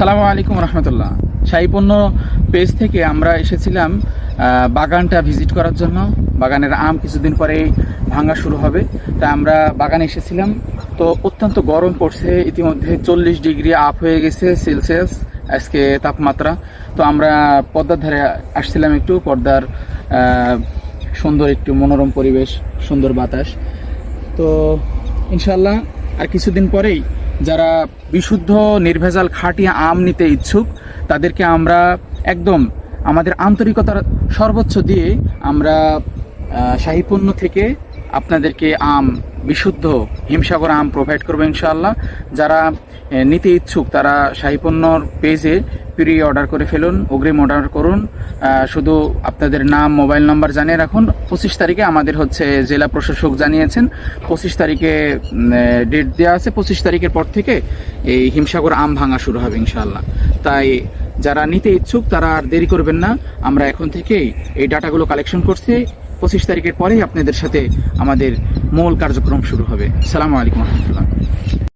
সালামু আলাইকুম রহমতুল্লাহ। শাহীপণ্য পেজ থেকে আমরা এসেছিলাম বাগানটা ভিজিট করার জন্য। বাগানের আম কিছুদিন পরেই ভাঙা শুরু হবে। তা আমরা বাগানে এসেছিলাম। তো অত্যন্ত গরম পড়ছে, ইতিমধ্যে চল্লিশ ডিগ্রি আপ হয়ে গেছে সেলসিয়াস আজকে তাপমাত্রা। তো আমরা পদ্মার ধারে আসছিলাম একটু পর্দার সুন্দর একটু মনোরম পরিবেশ, সুন্দর বাতাস। তো ইনশাল্লাহ আর কিছুদিন পরেই যারা বিশুদ্ধ, নির্ভেজাল খাঁটি আম নিতে ইচ্ছুক, তাদেরকে আমরা একদম আমাদের আন্তরিকতার সর্বোচ্চ দিয়ে আমরা শাহীপণ্য থেকে আপনাদেরকে আম, বিশুদ্ধ হিমসাগর আম প্রোভাইড করব ইনশাআল্লাহ। যারা নিতে ইচ্ছুক, তারা শাহী পণ্যর পেজে প্রি অর্ডার করে ফেলুন, অগ্রিম অর্ডার করুন। শুধু আপনাদের নাম, মোবাইল নাম্বার জানিয়ে রাখুন। পঁচিশ তারিখে আমাদের হচ্ছে জেলা প্রশাসক জানিয়েছেন, পঁচিশ তারিখে ডেট দেওয়া আছে। পঁচিশ তারিখের পর থেকে এই হিমসাগর আম ভাঙা শুরু হবে ইনশাল্লাহ তাই যারা নিতে ইচ্ছুক, তারা আর দেরি করবেন না। আমরা এখন থেকেই এই ডাটাগুলো কালেকশন করছি। পঁচিশ তারিখের পরেই আপনাদের সাথে আমাদের মূল কার্যক্রম শুরু হবে। সালামু আলাইকুম রহমতুল্লাহ।